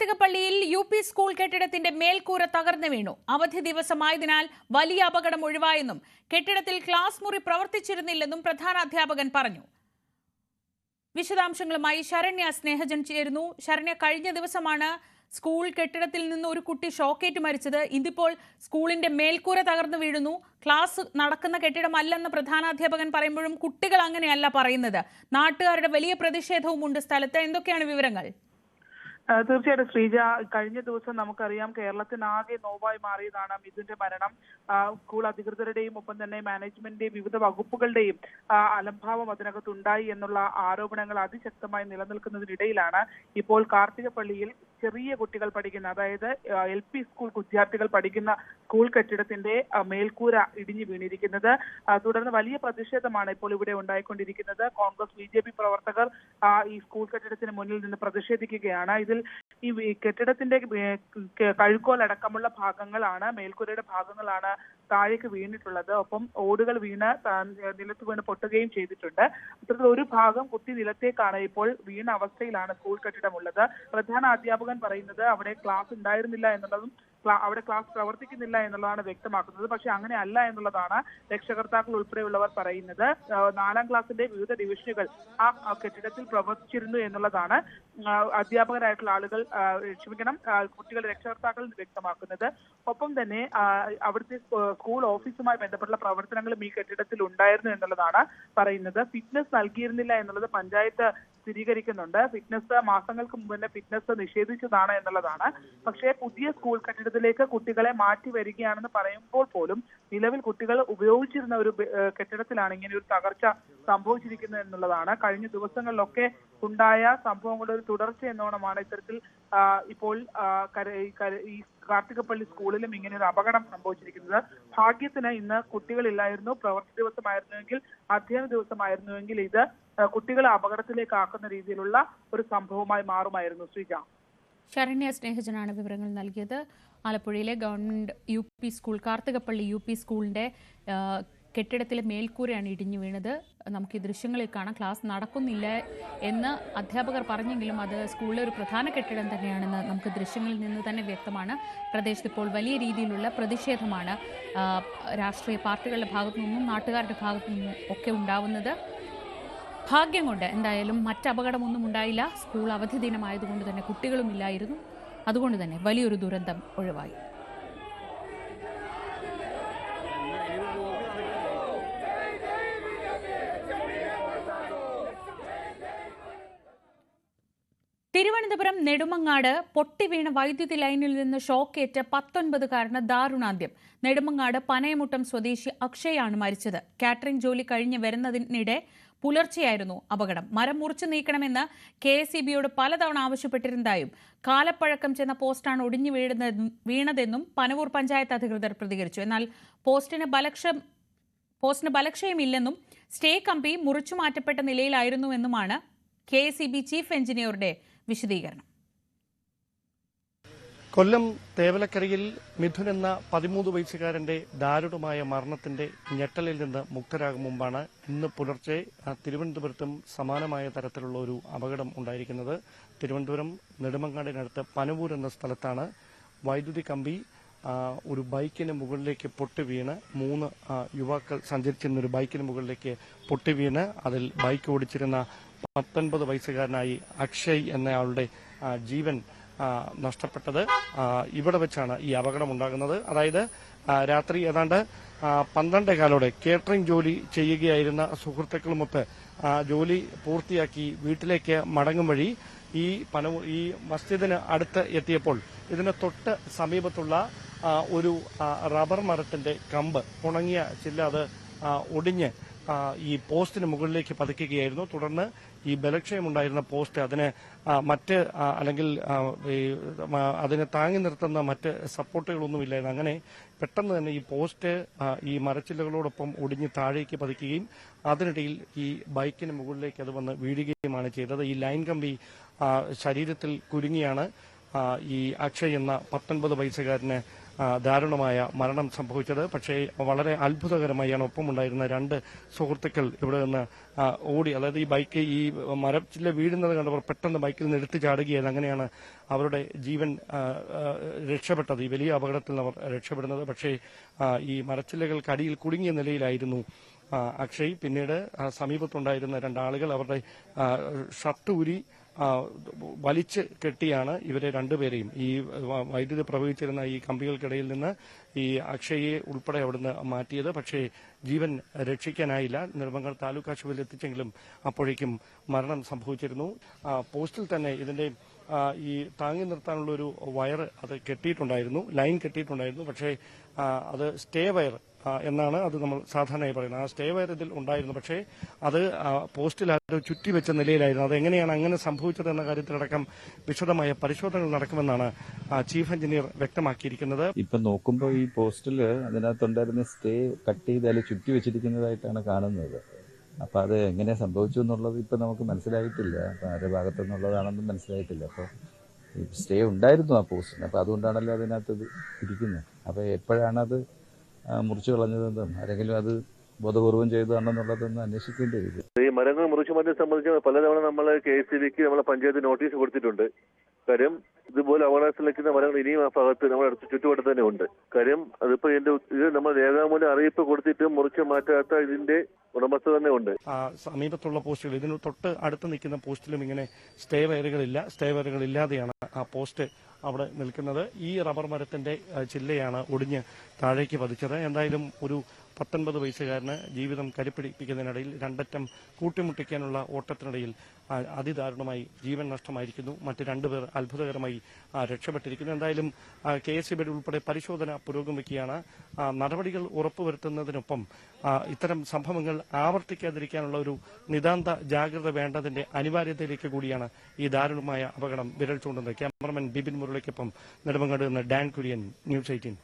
കാർത്തികപ്പള്ളിയിൽ U P school കെട്ടിടത്തിന്റെ മേൽക്കൂര തകർന്നു വീണു. അവധി ദിവസമായതിനാൽ വലിയ അപകടം ഒഴിവായെന്നും കെട്ടിടത്തിൽ ക്ലാസ് മുറി പ്രവർത്തിച്ചിരുന്നില്ലെന്നും പ്രധാന അധ്യാപകൻ പറഞ്ഞു. വിശദാംശങ്ങളുമായി ശരണ്യ സ്നേഹജൻ ചേരുന്നു. ശരണ്യ കഴിഞ്ഞ ദിവസമാണ് സ്കൂൾ കെട്ടിടത്തിൽ നിന്ന് ഒരു കുട്ടി ഷോക്കേറ്റ് മരിച്ചത്. ഇതിപ്പോൾ സ്കൂളിന്റെ മേൽക്കൂര തകർന്നു വീഴുന്നു. ക്ലാസ് നടക്കുന്ന കെട്ടിടമല്ലെന്ന് പ്രധാനാധ്യാപകൻ പറയുമ്പോഴും കുട്ടികൾ അങ്ങനെയല്ല പറയുന്നത്. നാട്ടുകാരുടെ വലിയ പ്രതിഷേധവും ഉണ്ട് സ്ഥലത്ത്. എന്തൊക്കെയാണ് വിവരങ്ങൾ? തീർച്ചയായിട്ടും ശ്രീജ കഴിഞ്ഞ ദിവസം നമുക്കറിയാം കേരളത്തിനാകെ നോവായി മാറിയതാണ് മിഥുന്റെ മരണം. സ്കൂൾ അധികൃതരുടെയും ഒപ്പം തന്നെ മാനേജ്മെന്റിന്റെയും വിവിധ വകുപ്പുകളുടെയും അലംഭാവം അതിനകത്ത് ഉണ്ടായി എന്നുള്ള ആരോപണങ്ങൾ അതിശക്തമായി നിലനിൽക്കുന്നതിനിടയിലാണ് ഇപ്പോൾ കാർത്തികപ്പള്ളിയിൽ ചെറിയ കുട്ടികൾ പഠിക്കുന്ന അതായത് എൽ പി സ്കൂൾ വിദ്യാർത്ഥികൾ പഠിക്കുന്ന സ്കൂൾ കെട്ടിടത്തിന്റെ മേൽക്കൂര ഇടിഞ്ഞു വീണിരിക്കുന്നത്. തുടർന്ന് വലിയ പ്രതിഷേധമാണ് ഇപ്പോൾ ഇവിടെ ഉണ്ടായിക്കൊണ്ടിരിക്കുന്നത്. കോൺഗ്രസ് ബി പ്രവർത്തകർ ഈ സ്കൂൾ കെട്ടിടത്തിന് മുന്നിൽ നിന്ന് പ്രതിഷേധിക്കുകയാണ്. ഇതിൽ ഈ കെട്ടിടത്തിന്റെ അടക്കമുള്ള ഭാഗങ്ങളാണ് മേൽക്കൂരയുടെ ഭാഗങ്ങളാണ് താഴേക്ക് വീണിട്ടുള്ളത്. ഒപ്പം ഓടുകൾ വീണ് നിലത്ത് വീണ് പൊട്ടുകയും ചെയ്തിട്ടുണ്ട്. അത്തരത്തിൽ ഒരു ഭാഗം കുത്തി നിലത്തേക്കാണ് ഇപ്പോൾ വീണ അവസ്ഥയിലാണ് സ്കൂൾ കെട്ടിടമുള്ളത്. പ്രധാന അധ്യാപകൻ പറയുന്നത് അവിടെ ക്ലാസ് ഉണ്ടായിരുന്നില്ല എന്നുള്ളതും അവിടെ ക്ലാസ് പ്രവർത്തിക്കുന്നില്ല എന്നുള്ളതാണ് വ്യക്തമാക്കുന്നത്. പക്ഷെ അങ്ങനെ അല്ല എന്നുള്ളതാണ് രക്ഷകർത്താക്കൾ ഉൾപ്പെടെയുള്ളവർ പറയുന്നത്. നാലാം ക്ലാസ്സിന്റെ വിവിധ ഡിവിഷനുകൾ ആ കെട്ടിടത്തിൽ പ്രവർത്തിച്ചിരുന്നു എന്നുള്ളതാണ് അധ്യാപകരായിട്ടുള്ള ആളുകൾ ക്ഷമിക്കണം കുട്ടികൾ രക്ഷകർത്താക്കൾ വ്യക്തമാക്കുന്നത്. ഒപ്പം തന്നെ അവിടുത്തെ സ്കൂൾ ഓഫീസുമായി ബന്ധപ്പെട്ട പ്രവർത്തനങ്ങളും ഈ കെട്ടിടത്തിൽ ഉണ്ടായിരുന്നു എന്നുള്ളതാണ് പറയുന്നത്. ഫിറ്റ്നസ് നൽകിയിരുന്നില്ല എന്നുള്ളത് പഞ്ചായത്ത് സ്ഥിരീകരിക്കുന്നുണ്ട്. ഫിറ്റ്നസ് മാസങ്ങൾക്ക് മുമ്പ് തന്നെ ഫിറ്റ്നസ് നിഷേധിച്ചതാണ് എന്നുള്ളതാണ്. പക്ഷേ പുതിയ സ്കൂൾ കെട്ടിടത്തിലേക്ക് കുട്ടികളെ മാറ്റി വരികയാണെന്ന് പറയുമ്പോൾ പോലും നിലവിൽ കുട്ടികൾ ഉപയോഗിച്ചിരുന്ന ഒരു കെട്ടിടത്തിലാണ് ഇങ്ങനെ ഒരു തകർച്ച സംഭവിച്ചിരിക്കുന്നത് എന്നുള്ളതാണ്. കഴിഞ്ഞ ദിവസങ്ങളിലൊക്കെ ഉണ്ടായ സംഭവങ്ങളുടെ ഒരു തുടർച്ച എന്നോണമാണ് ഇത്തരത്തിൽ ഇപ്പോൾ ഈ കാർത്തികപ്പള്ളി സ്കൂളിലും ഇങ്ങനെ ഒരു അപകടം സംഭവിച്ചിരിക്കുന്നത്. ഭാഗ്യത്തിന് ഇന്ന് കുട്ടികളില്ലായിരുന്നു. പ്രവൃത്തി ദിവസമായിരുന്നുവെങ്കിൽ അധ്യയന ദിവസമായിരുന്നുവെങ്കിൽ ഇത് കുട്ടികളെ അപകടത്തിലേക്ക് ആക്കുന്ന രീതിയിലുള്ള ഒരു സംഭവമായി മാറുമായിരുന്നു. ശ്രീജ. ശരണ്യ സ്നേഹജനാണ് വിവരങ്ങൾ നൽകിയത്. ആലപ്പുഴയിലെ government U P school Karthikappally U P സ്കൂളിന്റെ കെട്ടിടത്തിലെ മേൽക്കൂരയാണ് ഇടിഞ്ഞു വീണത്. നമുക്ക് ഈ ദൃശ്യങ്ങളിൽ കാണാം. ക്ലാസ് നടക്കുന്നില്ല എന്ന് അധ്യാപകർ പറഞ്ഞെങ്കിലും അത് സ്കൂളിലെ ഒരു പ്രധാന കെട്ടിടം തന്നെയാണെന്ന് നമുക്ക് ദൃശ്യങ്ങളിൽ നിന്ന് തന്നെ വ്യക്തമാണ്. പ്രദേശത്ത് ഇപ്പോൾ വലിയ രീതിയിലുള്ള പ്രതിഷേധമാണ് രാഷ്ട്രീയ പാർട്ടികളുടെ ഭാഗത്തു നിന്നും നാട്ടുകാരുടെ ഭാഗത്തു നിന്നും ഒക്കെ ഉണ്ടാവുന്നത്. ഭാഗ്യം കൊണ്ട് എന്തായാലും മറ്റ് അപകടമൊന്നും ഉണ്ടായില്ല. സ്കൂൾ അവധി ദിനമായതുകൊണ്ട് തന്നെ കുട്ടികളും ഇല്ലായിരുന്നു. അതുകൊണ്ട് തന്നെ വലിയൊരു ദുരന്തം ഒഴിവായി. നെടുമങ്ങാട് പൊട്ടിവീണ വൈദ്യുതി ലൈനിൽ നിന്ന് ഷോക്കേറ്റ് പത്തൊൻപതുകാരന് ദാരുണാന്ത്യം. നെടുമങ്ങാട് പനയമുട്ടം സ്വദേശി അക്ഷയാണ് മരിച്ചത്. കാറ്ററിംഗ് ജോലി കഴിഞ്ഞ് വരുന്നതിനിടെ പുലർച്ചെയായിരുന്നു അപകടം. മരം മുറിച്ചു നീക്കണമെന്ന് കെ എസ് ഇ ബിയോട് പലതവണ ആവശ്യപ്പെട്ടിരുന്നതായും കാലപ്പഴക്കം ചെന്ന പോസ്റ്റാണ് ഒടിഞ്ഞു വീഴുന്ന വീണതെന്നും പനവൂർ പഞ്ചായത്ത് അധികൃതർ പ്രതികരിച്ചു. എന്നാൽ പോസ്റ്റിന് ബലക്ഷം പോസ്റ്റിന് ബലക്ഷയമില്ലെന്നും സ്റ്റേ കമ്പി മുറിച്ചു മാറ്റപ്പെട്ട നിലയിലായിരുന്നുവെന്നുമാണ് K S E B chief എഞ്ചിനീയറുടെ വിശദീകരണം. കൊല്ലം തേവലക്കരയിൽ മിഥുൻ എന്ന പതിമൂന്ന് വയസ്സുകാരന്റെ ദാരുണമായ മരണത്തിന്റെ ഞെട്ടലിൽ നിന്ന് മുക്തരാകും മുമ്പാണ് ഇന്ന് പുലർച്ചെ തിരുവനന്തപുരത്തും സമാനമായ തരത്തിലുള്ള ഒരു അപകടം ഉണ്ടായിരിക്കുന്നത്. തിരുവനന്തപുരം നെടുമങ്ങാടിനടുത്ത് പനവൂർ എന്ന സ്ഥലത്താണ്. വൈദ്യുതി കമ്പി ഒരു ബൈക്കിന് മുകളിലേക്ക് പൊട്ടി വീണ്. മൂന്ന് യുവാക്കൾ സഞ്ചരിച്ചിരുന്ന ഒരു ബൈക്കിന് മുകളിലേക്ക് പൊട്ടി വീണ്. അതിൽ ബൈക്ക് ഓടിച്ചിരുന്ന പത്തൊൻപത് വയസ്സുകാരനായി അക്ഷയ് എന്നയാളുടെ ജീവൻ നഷ്ടപ്പെട്ടത്. ഇവിടെ വെച്ചാണ് ഈ അപകടം ഉണ്ടാകുന്നത് അതായത് രാത്രി ഏതാണ്ട് പന്ത്രണ്ടേ കാലോടെ കേറ്ററിംഗ് ജോലി ചെയ്യുകയായിരുന്ന സുഹൃത്തുക്കളുമൊത്ത് ജോലി പൂർത്തിയാക്കി വീട്ടിലേക്ക് മടങ്ങും വഴി ഈ പന ഈ മസ്ജിദിന് അടുത്ത് എത്തിയപ്പോൾ ഇതിന് തൊട്ട് സമീപത്തുള്ള ഒരു റബ്ബർ മരത്തിന്റെ കമ്പ് ഉണങ്ങിയ ചില്ല അത് ഒടിഞ്ഞ് ഈ പോസ്റ്റിന് മുകളിലേക്ക് പതിക്കുകയായിരുന്നു. തുടർന്ന് ഈ ബലക്ഷയമുണ്ടായിരുന്ന പോസ്റ്റ് അതിനെ മറ്റ് അല്ലെങ്കിൽ അതിനെ താങ്ങി നിർത്തുന്ന മറ്റ് സപ്പോർട്ടുകളൊന്നും ഇല്ലായിരുന്നു അങ്ങനെ പെട്ടെന്ന് തന്നെ ഈ പോസ്റ്റ് ഈ മരച്ചില്ലകളോടൊപ്പം ഒടിഞ്ഞ് താഴേക്ക് പതിക്കുകയും അതിനിടയിൽ ഈ ബൈക്കിന് മുകളിലേക്ക് അത് വന്ന് വീഴുകയുമാണ് ചെയ്തത്. ഈ ലൈൻ കമ്പി ശരീരത്തിൽ കുരുങ്ങിയാണ് ഈ അക്ഷയ് എന്ന പത്തൊൻപത് വയസ്സുകാരന് ദാരുണമായ മരണം സംഭവിച്ചത്. പക്ഷേ വളരെ അത്ഭുതകരമായാണ് ഒപ്പമുണ്ടായിരുന്ന രണ്ട് സുഹൃത്തുക്കൾ ഇവിടെ നിന്ന് ഓടി. അതായത് ഈ ബൈക്ക് ഈ മരച്ചില്ല വീഴുന്നത് കണ്ടവർ പെട്ടെന്ന് ബൈക്കിൽ നിന്ന് എടുത്തു ചാടുകയാണ് അങ്ങനെയാണ് അവരുടെ ജീവൻ രക്ഷപ്പെട്ടത്. ഈ വലിയ അപകടത്തിൽ നിന്ന് അവർ രക്ഷപ്പെടുന്നത്. പക്ഷേ ഈ മരച്ചില്ലകൾക്ക് അടിയിൽ കുടുങ്ങിയ നിലയിലായിരുന്നു അക്ഷയ്. പിന്നീട് സമീപത്തുണ്ടായിരുന്ന രണ്ടാളുകൾ അവരുടെ ഷർട്ട് ഊരി വലിച്ച് കെട്ടിയാണ് ഇവരെ രണ്ടുപേരെയും. ഈ വൈദ്യുതി പ്രവഹിച്ചിരുന്ന ഈ കമ്പികൾക്കിടയിൽ നിന്ന് ഈ അക്ഷയെ ഉൾപ്പെടെ അവിടുന്ന് മാറ്റിയത്. പക്ഷേ ജീവൻ രക്ഷിക്കാനായില്ല. നിർമ്മങ്ങൾ താലൂക്ക് ആശുപത്രിയിൽ എത്തിച്ചെങ്കിലും അപ്പോഴേക്കും മരണം സംഭവിച്ചിരുന്നു. പോസ്റ്റിൽ തന്നെ ഇതിന്റെ ഈ താങ്ങി നിർത്താനുള്ള ഒരു വയർ അത് കെട്ടിയിട്ടുണ്ടായിരുന്നു. ലൈൻ കെട്ടിയിട്ടുണ്ടായിരുന്നു. പക്ഷേ അത് സ്റ്റേ വയർ എന്നാണ് അത് നമ്മൾ സാധാരണയായി പറയുന്നത്. ആ സ്റ്റേ വയർ ഇതിൽ ഉണ്ടായിരുന്നു. പക്ഷേ അത് പോസ്റ്റിൽ ആരോ ചുറ്റിവെച്ച നിലയിലായിരുന്നു. അത് എങ്ങനെയാണ് അങ്ങനെ സംഭവിച്ചത് എന്ന കാര്യത്തിലടക്കം വിശദമായ പരിശോധനകൾ നടക്കുമെന്നാണ് ചീഫ് എഞ്ചിനീയർ വ്യക്തമാക്കിയിരിക്കുന്നത്. ഇപ്പൊ നോക്കുമ്പോൾ ഈ പോസ്റ്റിൽ അതിനകത്തുണ്ടായിരുന്ന സ്റ്റേ കട്ട് ചെയ്ത് അതിൽ ചുറ്റി വെച്ചിരിക്കുന്നതായിട്ടാണ് കാണുന്നത്. അപ്പൊ അത് എങ്ങനെ സംഭവിച്ചു എന്നുള്ളത് ഇപ്പൊ നമുക്ക് മനസ്സിലായിട്ടില്ല. ആരുടെ ഭാഗത്തു നിന്നുള്ളതാണെന്നും മനസ്സിലായിട്ടില്ല. അപ്പൊ സ്റ്റേ ഉണ്ടായിരുന്നു ആ പോസ്റ്റിന്. അപ്പൊ അതുകൊണ്ടാണല്ലോ അതിനകത്ത് ഇരിക്കുന്നത്. അപ്പൊ എപ്പോഴാണ് അത് മുറിച്ചു കളഞ്ഞതെന്നും ആരെങ്കിലും അത് ബോധപൂർവം ചെയ്തതാണെന്നുള്ളതൊന്ന് അന്വേഷിക്കേണ്ടി വരും ഈ മരങ്ങൾ മുറിച്ചു മാറ്റിയെ സംബന്ധിച്ച് പലതവണ നമ്മൾ കെ എസ് സി ബിക്ക് നമ്മളെ പഞ്ചായത്ത് നോട്ടീസ് കൊടുത്തിട്ടുണ്ട്. കാര്യം ഇതുപോലെ അപകടത്തിൽ നിൽക്കുന്ന മരങ്ങൾ ഇനിയും ആ ഭാഗത്ത് നമ്മുടെ അടുത്ത് ചുറ്റുപാട് തന്നെ ഉണ്ട്. കാര്യം അതിപ്പോ ഇതിന്റെ ഇത് നമ്മൾ രേഖാമൂലം അറിയിപ്പ് കൊടുത്തിട്ടും മുറിച്ചു മാറ്റാത്ത ഇതിന്റെ ഉടമസ്ഥ തന്നെ ഉണ്ട്. ആ, സമീപത്തുള്ള പോസ്റ്റുകൾ ഇതിന് തൊട്ട് അടുത്ത് നിൽക്കുന്ന പോസ്റ്റിലും ഇങ്ങനെ സ്റ്റേ വയറുകളില്ല സ്റ്റേ വയറുകൾ ഇല്ലാതെയാണ് ആ പോസ്റ്റ് അവിടെ നിൽക്കുന്നത്. ഈ റബ്ബർ മരത്തിന്റെ ചില്ലയാണ് ഒടിഞ്ഞ് താഴേക്ക് പതിച്ചത്. എന്തായാലും ഒരു പത്തൊൻപത് വയസ്സുകാരന് ജീവിതം കരിപ്പിടിപ്പിക്കുന്നതിനിടയിൽ രണ്ടറ്റം കൂട്ടിമുട്ടിക്കാനുള്ള ഓട്ടത്തിനിടയിൽ അതിദാരുണമായി ജീവൻ നഷ്ടമായിരിക്കുന്നു. മറ്റ് രണ്ടുപേർ അത്ഭുതകരമായി രക്ഷപ്പെട്ടിരിക്കുന്നു. എന്തായാലും കെ എസ് ബി ഉൾപ്പെടെ പരിശോധന പുരോഗമിക്കുകയാണ് നടപടികൾ ഉറപ്പുവരുത്തുന്നതിനൊപ്പം ഇത്തരം സംഭവങ്ങൾ ആവർത്തിക്കാതിരിക്കാനുള്ള ഒരു നിതാന്ത ജാഗ്രത വേണ്ടതിന്റെ അനിവാര്യതയിലേക്ക് കൂടിയാണ് ഈ ദാരുണമായ അപകടം വിരൽ ചൂണ്ടുന്നത്. ക്യാമറമാൻ ബിബിൻ മുരളിക്കൊപ്പം നെടുമങ്ങാട് നിന്ന് ഡാൻ കുര്യൻ ന്യൂസ് എയ്റ്റീൻ.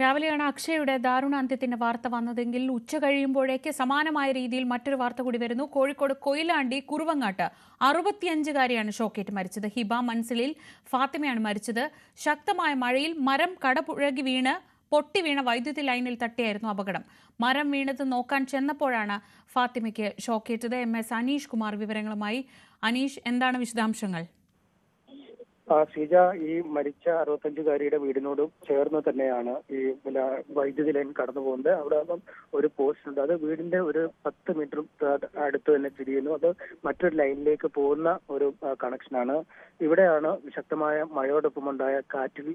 രാവിലെയാണ് അക്ഷയയുടെ ദാരുണാന്ത്യത്തിന്റെ വാർത്ത വന്നതെങ്കിൽ ഉച്ച കഴിയുമ്പോഴേക്ക് സമാനമായ രീതിയിൽ മറ്റൊരു വാർത്ത കൂടി വരുന്നു. കോഴിക്കോട് കൊയിലാണ്ടി കുറുവങ്ങാട്ട് അറുപത്തിയഞ്ചുകാരിയാണ് ഷോക്കേറ്റ് മരിച്ചത്. ഹിബ മൻസിലിൽ ഫാത്തിമയാണ് മരിച്ചത്. ശക്തമായ മഴയിൽ മരം കടപുഴകി വീണ് പൊട്ടി വീണ വൈദ്യുതി ലൈനിൽ തട്ടിയായിരുന്നു അപകടം. മരം വീണത് നോക്കാൻ ചെന്നപ്പോഴാണ് ഫാത്തിമയ്ക്ക് ഷോക്കേറ്റത്. എം. എസ്. അനീഷ് കുമാർ വിവരങ്ങളുമായി. അനീഷ് എന്താണ് വിശദാംശങ്ങൾ? ആ ഈ മരിച്ച അറുപത്തഞ്ചുകാരിയുടെ വീടിനോട് ചേർന്ന് തന്നെയാണ് ഈ വൈദ്യുതി ലൈൻ കടന്നു പോകുന്നത്. അവിടെ ഒരു പോസ്റ്റ് ഉണ്ട്. അത് വീടിന്റെ ഒരു പത്ത് മീറ്റർ അടുത്ത് തന്നെ സ്ഥിതി ചെയ്യുന്നു. അത് മറ്റൊരു ലൈനിലേക്ക് പോകുന്ന ഒരു കണക്ഷനാണ്. ഇവിടെയാണ് ശക്തമായ മഴയോടൊപ്പം ഉണ്ടായ കാറ്റിൽ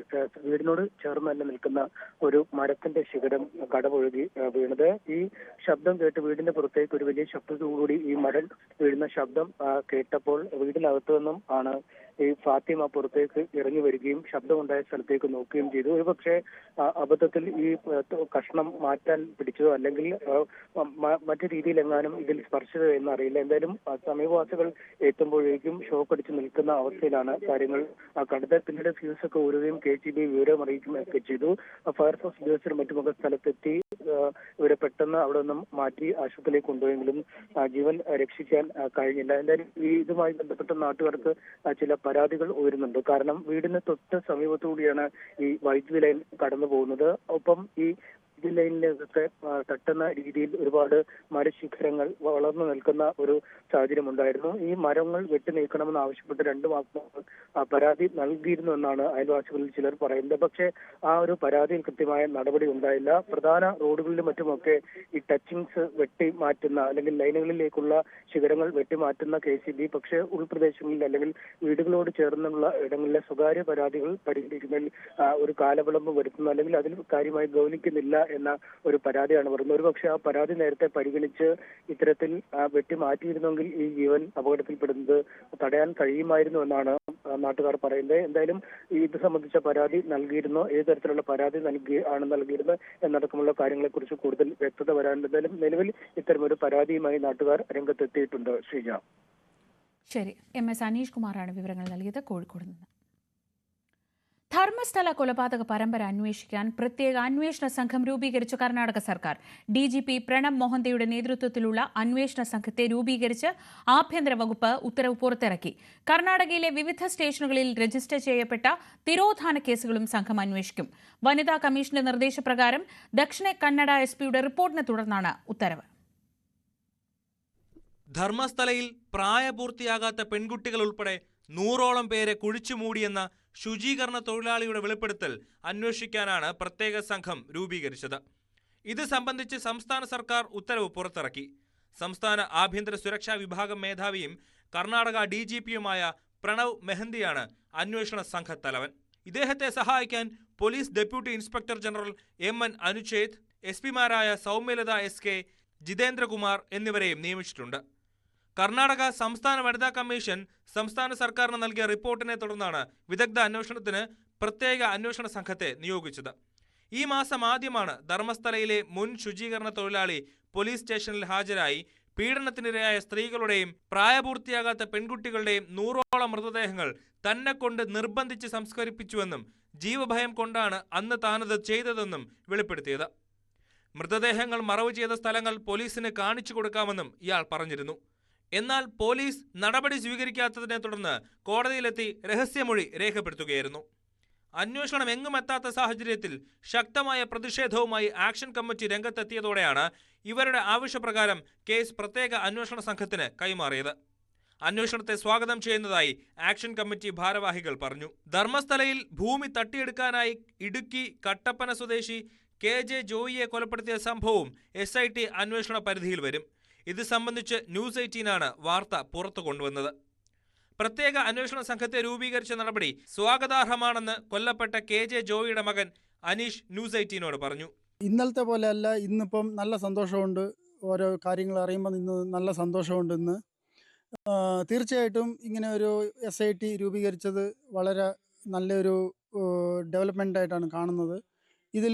വീടിനോട് ചേർന്ന് തന്നെ നിൽക്കുന്ന ഒരു മരത്തിന്റെ ശിഖരം കടപൊഴുകി വീണത്. ഈ ശബ്ദം കേട്ട് വീടിന്റെ പുറത്തേക്ക് ഒരു വലിയ ശബ്ദത്തോടുകൂടി ഈ മരം വീഴുന്ന ശബ്ദം കേട്ടപ്പോൾ വീടിനകത്തു നിന്നും ആണ് ഈ ഫാത്തിമ പുറത്തേക്ക് ഇറങ്ങി വരികയും ശബ്ദമുണ്ടായ സ്ഥലത്തേക്ക് നോക്കുകയും ചെയ്തു. ഒരുപക്ഷെ അബദ്ധത്തിൽ ഈ കഷ്ണം മാറ്റാൻ പിടിച്ചതോ അല്ലെങ്കിൽ മറ്റു രീതിയിൽ എങ്ങാനും ഇതിൽ സ്പർശിച്ചതോ എന്നറിയില്ല എന്തായാലും സമീപവാസികൾ എത്തുമ്പോഴേക്കും ഷോക്ക് അടിച്ച് നിൽക്കുന്ന അവസ്ഥയിലാണ് കാര്യങ്ങൾ. കണ്ടത് പിന്നീട് ഫ്യൂസ് ഒക്കെ ഊരുകയും കെ ജി ബി വിവരം അറിയിക്കുകയും ഒക്കെ ചെയ്തു. ഫയർ ഫയർഫോഴ്സ് ഉദ്യോഗസ്ഥരും മറ്റുമൊക്കെ സ്ഥലത്തെത്തി. ഇവരെ പെട്ടെന്ന് അവിടെ നിന്നും മാറ്റി ആശുപത്രിയിലേക്ക് കൊണ്ടുപോയെങ്കിലും ജീവൻ രക്ഷിക്കാൻ കഴിഞ്ഞില്ല. എന്തായാലും ഈ ഇതുമായി ബന്ധപ്പെട്ട നാട്ടുകാർക്ക് ചില പരാതികൾ ഉയരുന്നുണ്ട്. കാരണം വീടിന് തൊട്ട് സമീപത്തുകൂടിയാണ് ഈ വൈദ്യുതി ലൈൻ കടന്നു പോകുന്നത് ഒപ്പം ഈ ആ, തട്ടുന്ന രീതിയിൽ ഒരുപാട് മരശിഖരങ്ങൾ വളർന്നു നിൽക്കുന്ന ഒരു സാഹചര്യം ഉണ്ടായിരുന്നു ഈ മരങ്ങൾ വെട്ടി നീക്കണമെന്ന് ആവശ്യപ്പെട്ട് രണ്ടു മാസം പരാതി നൽകിയിരുന്നു എന്നാണ് അയൽവാസികളിൽ ചിലർ പറയുന്നത്. പക്ഷേ ആ ഒരു പരാതിയിൽ കൃത്യമായ നടപടി ഉണ്ടായില്ല. പ്രധാന റോഡുകളിലും മറ്റുമൊക്കെ ഈ ടച്ചിങ്സ് വെട്ടി മാറ്റുന്ന അല്ലെങ്കിൽ ലൈനുകളിലേക്കുള്ള ശിഖരങ്ങൾ വെട്ടിമാറ്റുന്ന കെ സി ബി പക്ഷേ ഉൾപ്രദേശങ്ങളിൽ അല്ലെങ്കിൽ വീടുകളോട് ചേർന്നുള്ള ഇടങ്ങളിലെ സ്വകാര്യ പരാതികൾ പരിഹരിക്കുന്നതിൽ ഒരു കാലവിളമ്പ് വരുത്തുന്നു അല്ലെങ്കിൽ അതിൽ കാര്യമായി ഗൗനിക്കുന്നില്ല എന്ന ഒരു പരാതിയാണ് വരുന്നത്. ഒരുപക്ഷെ ആ പരാതി നേരത്തെ പരിഗണിച്ച് ഇത്തരത്തിൽ വെട്ടിമാറ്റിയിരുന്നെങ്കിൽ വെട്ടി മാറ്റിയിരുന്നെങ്കിൽ ഈ ജീവൻ അപകടത്തിൽപ്പെടുന്നത് തടയാൻ കഴിയുമായിരുന്നു എന്നാണ് നാട്ടുകാർ പറയുന്നത്. എന്തായാലും ഇത് സംബന്ധിച്ച പരാതി നൽകിയിരുന്നോ. ഏത് തരത്തിലുള്ള പരാതി നൽകി ആണ് നൽകിയിരുന്നത് എന്നടക്കമുള്ള കാര്യങ്ങളെക്കുറിച്ച് കൂടുതൽ വ്യക്തത വരാനുണ്ട്. എന്തായാലും നിലവിൽ ഇത്തരമൊരു പരാതിയുമായി നാട്ടുകാർ രംഗത്തെത്തിയിട്ടുണ്ട്. ശ്രീജ. ശരി. എം. എസ്. അനീഷ് കുമാറാണ് വിവരങ്ങൾ നൽകിയത്. കോഴിക്കോട് നിന്ന്. ധർമ്മസ്ഥല കൊലപാതക പരമ്പര അന്വേഷിക്കാൻ പ്രത്യേക അന്വേഷണ സംഘം രൂപീകരിച്ചു കർണാടക സർക്കാർ. ഡി ജി പി പ്രണബ് മോഹന്തയുടെ നേതൃത്വത്തിലുള്ള അന്വേഷണ സംഘത്തെ രൂപീകരിച്ച് ആഭ്യന്തര വകുപ്പ് ഉത്തരവ് പുറത്തിറക്കി. കർണാടകയിലെ വിവിധ സ്റ്റേഷനുകളിൽ രജിസ്റ്റർ ചെയ്യപ്പെട്ട തിരോധാന കേസുകളും സംഘം അന്വേഷിക്കും. വനിതാ കമ്മീഷന്റെ നിർദ്ദേശപ്രകാരം ദക്ഷിണ കന്നഡ എസ് പിയുടെ റിപ്പോർട്ടിനെ തുടർന്നാണ് ഉത്തരവ്. ധർമ്മസ്ഥലയിൽ പ്രായപൂർത്തിയാകാത്ത പെൺകുട്ടികൾ ഉൾപ്പെടെ നൂറോളം പേരെ കുഴിച്ചുമൂടിയെന്ന ശുചീകരണ തൊഴിലാളിയുടെ വെളിപ്പെടുത്തൽ അന്വേഷിക്കാനാണ് പ്രത്യേക സംഘം രൂപീകരിച്ചത്. ഇത് സംബന്ധിച്ച് സംസ്ഥാന സർക്കാർ ഉത്തരവ് പുറത്തിറക്കി. സംസ്ഥാന ആഭ്യന്തര സുരക്ഷാ വിഭാഗം മേധാവിയും കർണാടക ഡി ജി പിയുമായ പ്രണവ് മെഹന്തിയാണ് അന്വേഷണ സംഘത്തലവൻ. ഇദ്ദേഹത്തെ സഹായിക്കാൻ police deputy inspector general M N Anucheth S പിമാരായ Soumyalatha S K Jithendrakumar എന്നിവരെയും നിയമിച്ചിട്ടുണ്ട്. കർണാടക സംസ്ഥാന വനിതാ കമ്മീഷൻ സംസ്ഥാന സർക്കാരിന് നൽകിയ റിപ്പോർട്ടിനെ തുടർന്നാണ് വിദഗ്ധ അന്വേഷണത്തിന് പ്രത്യേക അന്വേഷണ സംഘത്തെ നിയോഗിച്ചത്. ഈ മാസം ആദ്യമാണ് ധർമ്മസ്ഥലയിലെ മുൻ ശുചീകരണ തൊഴിലാളി പോലീസ് സ്റ്റേഷനിൽ ഹാജരായി പീഡനത്തിനിരയായ സ്ത്രീകളുടെയും പ്രായപൂർത്തിയാകാത്ത പെൺകുട്ടികളുടെയും നൂറോളം മൃതദേഹങ്ങൾ തന്നെ കൊണ്ട് നിർബന്ധിച്ച് സംസ്കരിപ്പിച്ചുവെന്നും ജീവഭയം കൊണ്ടാണ് അന്ന് താനത് ചെയ്തതെന്നും വെളിപ്പെടുത്തിയത്. മൃതദേഹങ്ങൾ മറവ് ചെയ്ത സ്ഥലങ്ങൾ പോലീസിന് കാണിച്ചു കൊടുക്കാമെന്നും ഇയാൾ പറഞ്ഞിരുന്നു. എന്നാൽ പോലീസ് നടപടി സ്വീകരിക്കാത്തതിനെ തുടർന്ന് കോടതിയിലെത്തി രഹസ്യമൊഴി രേഖപ്പെടുത്തുകയായിരുന്നു. അന്വേഷണം എങ്ങും എത്താത്ത സാഹചര്യത്തിൽ ശക്തമായ പ്രതിഷേധവുമായി ആക്ഷൻ കമ്മിറ്റി രംഗത്തെത്തിയതോടെയാണ് ഇവരുടെ ആവശ്യപ്രകാരം കേസ് പ്രത്യേക അന്വേഷണ സംഘത്തിന് കൈമാറിയത്. അന്വേഷണത്തെ സ്വാഗതം ചെയ്യുന്നതായി ആക്ഷൻ കമ്മിറ്റി ഭാരവാഹികൾ പറഞ്ഞു. ധർമ്മസ്ഥലയിൽ ഭൂമി തട്ടിയെടുക്കാനായി ഇടുക്കി കട്ടപ്പന സ്വദേശി കെ ജെ ജോയിയെ കൊലപ്പെടുത്തിയ സംഭവവും എസ് ഐ ടി അന്വേഷണ പരിധിയിൽ വരും. ഇത് സംബന്ധിച്ച് ന്യൂസ് എയ്റ്റീനാണ് വാർത്ത പുറത്തു കൊണ്ടുവന്നത്. പ്രത്യേക അന്വേഷണ സംഘത്തെ രൂപീകരിച്ച നടപടി സ്വാഗതാർഹമാണെന്ന് കൊല്ലപ്പെട്ട കെ ജെ ജോയിയുടെ മകൻ അനീഷ് ന്യൂസ് എയ്റ്റീനോട് പറഞ്ഞു. ഇന്നലത്തെ പോലെ അല്ല ഇന്നിപ്പം നല്ല സന്തോഷമുണ്ട്. ഓരോ കാര്യങ്ങൾ അറിയുമ്പോൾ ഇന്ന് നല്ല സന്തോഷമുണ്ട് ഇന്ന്. തീർച്ചയായിട്ടും ഇങ്ങനെ ഒരു എസ് ഐ ടി രൂപീകരിച്ചത് വളരെ നല്ലൊരു ഡെവലപ്മെന്റ് ആയിട്ടാണ് കാണുന്നത്. ഇതിൽ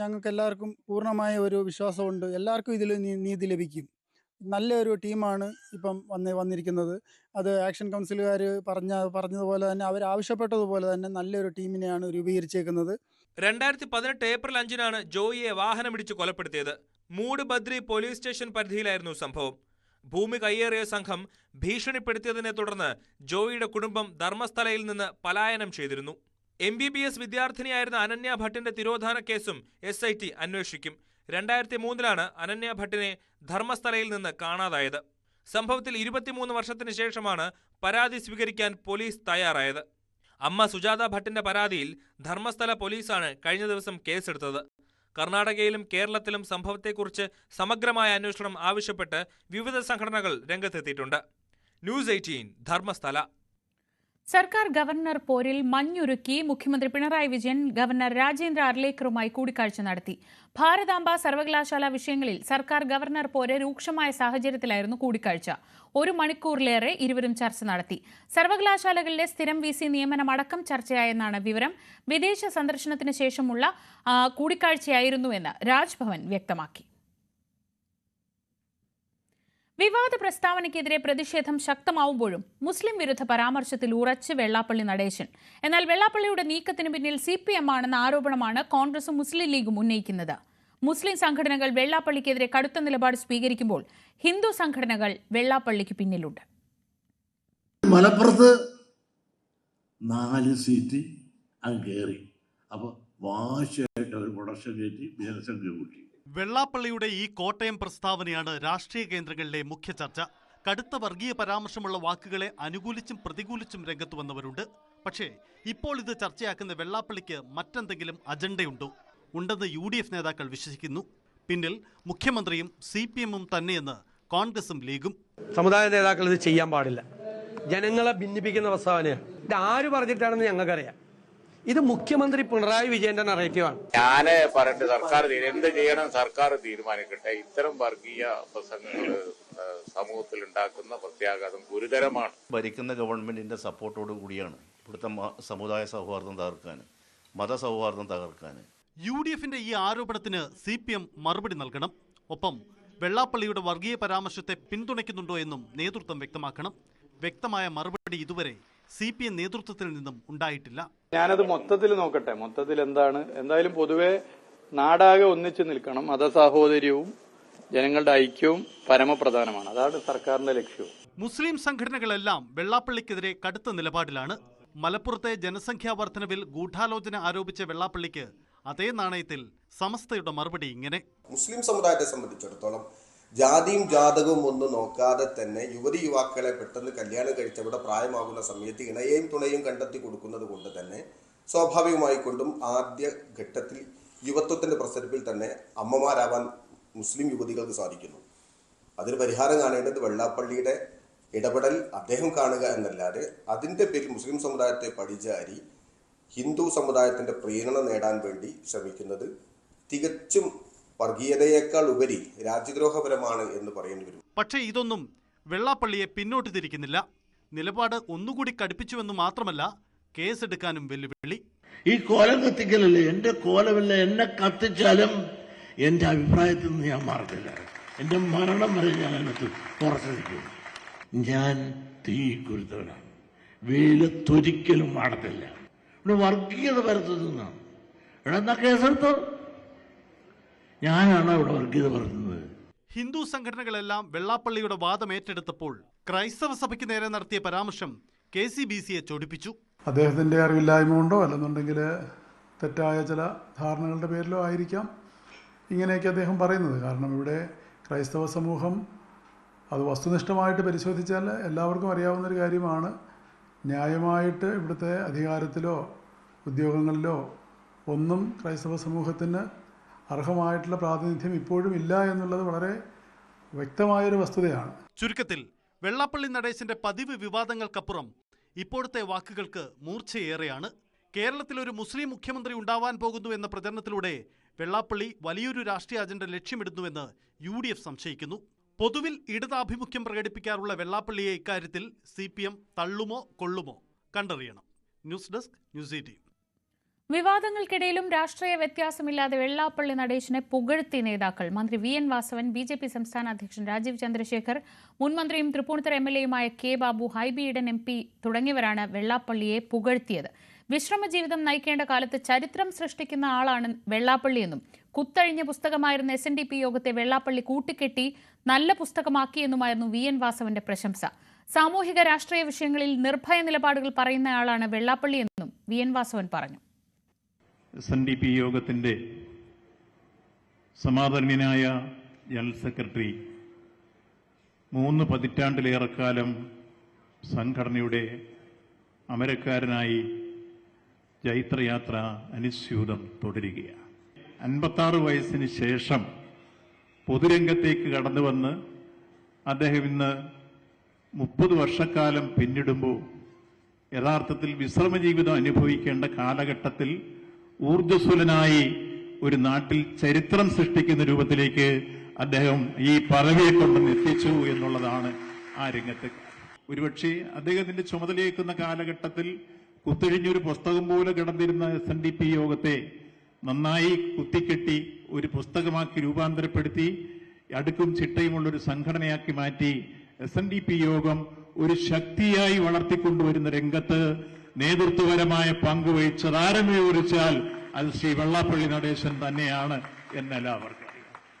ഞങ്ങൾക്ക് എല്ലാവർക്കും പൂർണമായ ഒരു വിശ്വാസമുണ്ട്. എല്ലാവർക്കും ഇതിൽ നീതി ലഭിക്കും. നല്ലൊരു ടീമാണ് ഇപ്പം വന്ന് വന്നിരിക്കുന്നത്. അത് ആക്ഷൻ കൗൺസിലുകാർ പറഞ്ഞ പറഞ്ഞതുപോലെ തന്നെ അവർ ആവശ്യപ്പെട്ടതുപോലെ തന്നെ നല്ലൊരു ടീമിനെയാണ് രൂപീകരിച്ചേക്കുന്നത്. രണ്ടായിരത്തി പതിനെട്ട് ഏപ്രിൽ അഞ്ചിനാണ് ജോയിയെ വാഹനമിടിച്ച് കൊലപ്പെടുത്തിയത്. മൂട് ബദ്രി പോലീസ് സ്റ്റേഷൻ പരിധിയിലായിരുന്നു സംഭവം. ഭൂമി കയ്യേറിയ സംഘം ഭീഷണിപ്പെടുത്തിയതിനെ തുടർന്ന് ജോയിയുടെ കുടുംബം ധർമ്മസ്ഥലയിൽ നിന്ന് പലായനം ചെയ്തിരുന്നു. എം ബി ബി എസ് വിദ്യാർത്ഥിനിയായിരുന്ന അനന്യ ഭട്ടിന്റെ തിരോധാന കേസും എസ് ഐ ടി അന്വേഷിക്കും. രണ്ടായിരത്തി മൂന്നിലാണ് അനന്യ ഭട്ടിനെ ധർമ്മസ്ഥലയിൽ നിന്ന് കാണാതായത്. സംഭവത്തിൽ ഇരുപത്തിമൂന്ന് വർഷത്തിന് ശേഷമാണ് പരാതി സ്വീകരിക്കാൻ പോലീസ് തയ്യാറായത്. അമ്മ സുജാത ഭട്ടിന്റെ പരാതിയിൽ ധർമ്മസ്ഥല പോലീസാണ് കഴിഞ്ഞ ദിവസം കേസെടുത്തത്. കർണാടകയിലും കേരളത്തിലും സംഭവത്തെക്കുറിച്ച് സമഗ്രമായ അന്വേഷണം ആവശ്യപ്പെട്ട് വിവിധ സംഘടനകൾ രംഗത്തെത്തിയിട്ടുണ്ട്. News eighteen Dharmasthala. സർക്കാർ ഗവർണർ പോരിൽ മഞ്ഞുരുക്കി മുഖ്യമന്ത്രി പിണറായി വിജയൻ ഗവർണർ രാജേന്ദ്ര അർലേക്കറുമായി കൂടിക്കാഴ്ച നടത്തി. ഭാരതാംബ സർവകലാശാല വിഷയങ്ങളിൽ സർക്കാർ ഗവർണർ പോരെ രൂക്ഷമായ സാഹചര്യത്തിലായിരുന്നു കൂടിക്കാഴ്ച. ഒരു മണിക്കൂറിലേറെ ഇരുവരും ചർച്ച നടത്തി. സർവകലാശാലകളിലെ സ്ഥിരം വി സി നിയമനം അടക്കം ചർച്ചയായെന്നാണ് വിവരം. വിദേശ സന്ദർശനത്തിന് ശേഷമുള്ള കൂടിക്കാഴ്ചയായിരുന്നുവെന്ന് രാജ്ഭവൻ വ്യക്തമാക്കി. വിവാദ പ്രസ്താവനയ്ക്കെതിരെ പ്രതിഷേധം ശക്തമാവുമ്പോഴും മുസ്ലിം വിരുദ്ധ പരാമർശത്തിൽ ഉറച്ച് വെള്ളാപ്പള്ളി നടേശൻ. എന്നാൽ വെള്ളാപ്പള്ളിയുടെ നീക്കത്തിന് പിന്നിൽ സി പി എം ആണെന്ന ആരോപണമാണ് കോൺഗ്രസും മുസ്ലിം ലീഗും ഉന്നയിക്കുന്നത്. മുസ്ലിം സംഘടനകൾ വെള്ളാപ്പള്ളിക്കെതിരെ കടുത്ത നിലപാട് സ്വീകരിക്കുമ്പോൾ ഹിന്ദു സംഘടനകൾ വെള്ളാപ്പള്ളിക്ക് പിന്നിലുണ്ട്. മലപ്പുറത്ത് നാല് സീറ്റ് അങ്ങ് കയറി. അപ്പോൾ വാശിയായിട്ട് അവർ പ്രൊഡക്ഷൻ കയറ്റി ജനസംഖ്യ കൂട്ടി. വെള്ളാപ്പള്ളിയുടെ ഈ കോട്ടയം പ്രസ്താവനയാണ് രാഷ്ട്രീയ കേന്ദ്രങ്ങളിലെ മുഖ്യ ചർച്ച. കടുത്ത വർഗീയ പരാമർശമുള്ള വാക്കുകളെ അനുകൂലിച്ചും പ്രതികൂലിച്ചും രംഗത്ത് വന്നവരുണ്ട്. പക്ഷേ ഇപ്പോൾ ഇത് ചർച്ചയാക്കുന്ന വെള്ളാപ്പള്ളിക്ക് മറ്റെന്തെങ്കിലും അജണ്ടയുണ്ടോ? ഉണ്ടെന്ന് യു ഡി എഫ് നേതാക്കൾ വിശ്വസിക്കുന്നു. പിന്നിൽ മുഖ്യമന്ത്രിയും സി പി എമ്മും തന്നെയെന്ന് കോൺഗ്രസും ലീഗും. സമുദായ നേതാക്കൾ ഇത് ചെയ്യാൻ പാടില്ല. ജനങ്ങളെ ഭിന്നിപ്പിക്കുന്ന പ്രസ്താവനയാണ്. ഇത് ആര് പറഞ്ഞിട്ടാണെന്ന് ഞങ്ങൾക്കറിയാം. ഇത് മുഖ്യമന്ത്രി പിണറായി വിജയന്റെ നറേറ്റീവാണ് ഞാൻ പറയട്ടെ സർക്കാർ തീരു- എന്ത് ചെയ്യണം സർക്കാർ തീരുമാനിക്കട്ടെ. ഇത്തരം വർഗീയ പ്രസംഗങ്ങൾ സമൂഹത്തിൽ ഉണ്ടാക്കുന്ന പ്രത്യാഘാതം ഗുരുതരമാണ്. ഭരിക്കുന്ന ഗവൺമെന്റിന്റെ സപ്പോർട്ടോട് കൂടിയാണ് ഇവിടുത്തെ സമുദായ സൗഹാർദ്ദം തകർക്കാൻ മതസൗഹാർദ്ദം തകർക്കാൻ യു ഡി എഫിന്റെ ഈ ആരോപണത്തിന് സി പി എം മറുപടി നൽകണം. ഒപ്പം വെള്ളാപ്പള്ളിയുടെ വർഗീയ പരാമർശത്തെ പിന്തുണയ്ക്കുന്നുണ്ടോ എന്നും നേതൃത്വം വ്യക്തമാക്കണം. വ്യക്തമായ മറുപടി ഇതുവരെ സി പി എം നേതൃത്വത്തിൽ നിന്നും ഉണ്ടായിട്ടില്ല. ഞാനത് മൊത്തത്തിൽ നോക്കട്ടെ. മൊത്തത്തിൽ എന്താണ്? എന്തായാലും പൊതുവെ നാടാകെ ഒന്നിച്ചു നിൽക്കണം. മതസാഹോദര്യവും ജനങ്ങളുടെ ഐക്യവും പരമപ്രധാനമാണ്. അതാണ് സർക്കാരിന്റെ ലക്ഷ്യവും. മുസ്ലിം സംഘടനകളെല്ലാം വെള്ളാപ്പള്ളിക്കെതിരെ കടുത്ത നിലപാടിലാണ്. മലപ്പുറത്തെ ജനസംഖ്യാ വർധനവിൽ ഗൂഢാലോചന ആരോപിച്ച വെള്ളാപ്പള്ളിക്ക് അതേ നാണയത്തിൽ സമസ്തയുടെ മറുപടി ഇങ്ങനെ. മുസ്ലിം സമുദായത്തെ സംബന്ധിച്ചിടത്തോളം ജാതിയും ജാതകവും ഒന്നും നോക്കാതെ തന്നെ യുവതി യുവാക്കളെ പെട്ടെന്ന് കല്യാണം കഴിച്ചവിടെ പ്രായമാകുന്ന സമയത്ത് ഇണയെയും തുണയും കണ്ടെത്തി കൊടുക്കുന്നത് കൊണ്ട് തന്നെ സ്വാഭാവികമായിക്കൊണ്ടും ആദ്യ ഘട്ടത്തിൽ യുവത്വത്തിന്റെ പ്രസരിപ്പിൽ തന്നെ അമ്മമാരാവാൻ മുസ്ലിം യുവതികൾക്ക് സാധിക്കുന്നു. അതിന് പരിഹാരം കാണേണ്ടത് വെള്ളാപ്പള്ളിയുടെ ഇടപെടൽ അദ്ദേഹം കാണുക എന്നല്ലാതെ അതിന്റെ പേരിൽ മുസ്ലിം സമുദായത്തെ പഴിചാരി ഹിന്ദു സമുദായത്തിന്റെ പ്രേരണ നേടാൻ വേണ്ടി ശ്രമിക്കുന്നത് തികച്ചും വർഗീയതയേക്കാൾ ഉപരി രാജ്യദ്രോഹപരമാണ് എന്ന് പറയേണ്ടി വരും. പക്ഷേ ഇതൊന്നും വെള്ളാപ്പള്ളിയെ പിന്നോട്ട് തിരിക്കുന്നില്ല. നിലപാട് ഒന്നുകൂടി കടുപ്പിച്ചുവെന്ന് മാത്രമല്ല കേസെടുക്കാനും വെല്ലുവിളി. ഈ കോലം കത്തിക്കലല്ലേ? എന്റെ കോലമല്ല? എന്നെ കത്തിച്ചാലും എന്റെ അഭിപ്രായത്തിൽ നിന്ന് ഞാൻ മാറത്തില്ല എന്റെ മരണം വരെ ഞാൻ അതിനകത്ത് പുറത്തിരിക്കും നിൽക്കും. ഞാൻ തീ കുരുത്തവനാണ് വെയിലത്തൊരിക്കലും തൊരിക്കലും ഇവിടെ വർഗീയത പരത്തുന്നതാണ് ഇവിടെ എന്നാ കേസെടുത്തോ? ഞാനാണ് അവിടെ വർഗീയത പറഞ്ഞത്. ഹിന്ദു സംഘടനകളെല്ലാം വെള്ളാപ്പള്ളിയുടെ വാദം ഏറ്റെടുത്തപ്പോൾ ക്രൈസ്തവ സഭയ്ക്ക് നേരെ നടത്തിയ പരാമർശം കെ സി ബി സിയെ ചൊടിപ്പിച്ചു. അദ്ദേഹത്തിന്റെ അറിവില്ലായ്മ കൊണ്ടോ അല്ലെന്നുണ്ടെങ്കിൽ തെറ്റായ ചില ധാരണകളുടെ പേരിലോ ആയിരിക്കാം ഇങ്ങനെയൊക്കെ അദ്ദേഹം പറയുന്നത്. കാരണം ഇവിടെ ക്രൈസ്തവ സമൂഹം അത് വസ്തുനിഷ്ഠമായിട്ട് പരിശോധിച്ചാൽ എല്ലാവർക്കും അറിയാവുന്ന ഒരു കാര്യമാണ്. ന്യായമായിട്ട് ഇവിടുത്തെ അധികാരത്തിലോ ഉദ്യോഗങ്ങളിലോ ഒന്നും ക്രൈസ്തവ സമൂഹത്തിന് അർഹമായിട്ടുള്ള പ്രാതിനിധ്യം ഇപ്പോഴും ഇല്ല എന്നുള്ളത് വളരെ വ്യക്തമായൊരു വസ്തുതയാണ്. ചുരുക്കത്തിൽ വെള്ളാപ്പള്ളി നടേശന്റെ പതിവ് വിവാദങ്ങൾക്കപ്പുറം ഇപ്പോഴത്തെ വാക്കുകൾക്ക് മൂർച്ചയേറെയാണ്. കേരളത്തിൽ ഒരു മുസ്ലിം മുഖ്യമന്ത്രി ഉണ്ടാവാൻ പോകുന്നു എന്ന പ്രചരണത്തിലൂടെ വെള്ളാപ്പള്ളി വലിയൊരു രാഷ്ട്രീയ അജണ്ട ലക്ഷ്യമിടുന്നുവെന്ന് യു ഡി എഫ് സംശയിക്കുന്നു. പൊതുവിൽ ഇടതാഭിമുഖ്യം പ്രകടിപ്പിക്കാറുള്ള വെള്ളാപ്പള്ളിയെ ഇക്കാര്യത്തിൽ സി പി എം തള്ളുമോ കൊള്ളുമോ കണ്ടറിയണം. News desk news eighteen. വിവാദങ്ങൾക്കിടയിലും രാഷ്ട്രീയ വ്യത്യാസമില്ലാതെ വെള്ളാപ്പള്ളി നടേശനെ പുകഴ്ത്തി നേതാക്കൾ. മന്ത്രി V. N. Vasavan B. J. P സംസ്ഥാന അധ്യക്ഷൻ രാജീവ് ചന്ദ്രശേഖർ മുൻ മന്ത്രിയും Tripunithura M. L. എയുമായ K. Babu Hibi Eden M. P തുടങ്ങിയവരാണ് വെള്ളാപ്പള്ളിയെ പുകഴ്ത്തിയത്. വിശ്രമ ജീവിതം നയിക്കേണ്ട കാലത്ത് ചരിത്രം സൃഷ്ടിക്കുന്ന ആളാണ് വെള്ളാപ്പള്ളിയെന്നും കുത്തഴിഞ്ഞ പുസ്തകമായിരുന്ന എസ്. എൻ. ഡി. പി യോഗത്തെ വെള്ളാപ്പള്ളി കൂട്ടിക്കെട്ടി നല്ല പുസ്തകമാക്കിയെന്നുമായിരുന്നു വി. എൻ. വാസവന്റെ പ്രശംസ. സാമൂഹിക രാഷ്ട്രീയ വിഷയങ്ങളിൽ നിർഭയ നിലപാടുകൾ പറയുന്നയാളാണ് വെള്ളാപ്പള്ളിയെന്നും വി. എൻ. വാസവൻ പറഞ്ഞു. എസ് എൻ ഡി പി യോഗത്തിന്റെ സമാദരണീയനായ ജനറൽ സെക്രട്ടറി മൂന്ന് പതിറ്റാണ്ടിലേറെക്കാലം സംഘടനയുടെ അമരക്കാരനായി ചൈത്രയാത്ര അനുസ്യൂതം തുടരുകയാണ്. അൻപത്താറ് വയസ്സിന് ശേഷം പൊതുരംഗത്തേക്ക് കടന്നു വന്ന് അദ്ദേഹം ഇന്ന് മുപ്പത് വർഷക്കാലം പിന്നിടുമ്പോൾ യഥാർത്ഥത്തിൽ വിശ്രമ ജീവിതം അനുഭവിക്കേണ്ട കാലഘട്ടത്തിൽ ഊർജസ്വലനായി ഒരു നാട്ടിൽ ചരിത്രം സൃഷ്ടിക്കുന്ന രൂപത്തിലേക്ക് അദ്ദേഹം ഈ പദവിയെ കൊണ്ടുവന്ന് എത്തിച്ചു എന്നുള്ളതാണ് ആ രംഗത്ത്. ഒരുപക്ഷെ അദ്ദേഹത്തിന്റെ ചുമതലയേക്കുന്ന കാലഘട്ടത്തിൽ കുത്തിഴിഞ്ഞൊരു പുസ്തകം പോലെ കിടന്നിരുന്ന എസ് എൻ ഡി പി യോഗത്തെ നന്നായി കുത്തിക്കെട്ടി ഒരു പുസ്തകമാക്കി രൂപാന്തരപ്പെടുത്തി അടുക്കും ചിട്ടയുമുള്ള ഒരു സംഘടനയാക്കി മാറ്റി എസ് എൻ ഡി പി യോഗം ഒരു ശക്തിയായി വളർത്തിക്കൊണ്ടുവരുന്ന രംഗത്ത് നേതൃത്വപരമായ പങ്ക് വഹിച്ചത് ആരെന്ന് ചോദിച്ചാൽ അത് ശ്രീ വെള്ളാപ്പള്ളി നടേശൻ തന്നെയാണ് എന്നെല്ലാവർക്കും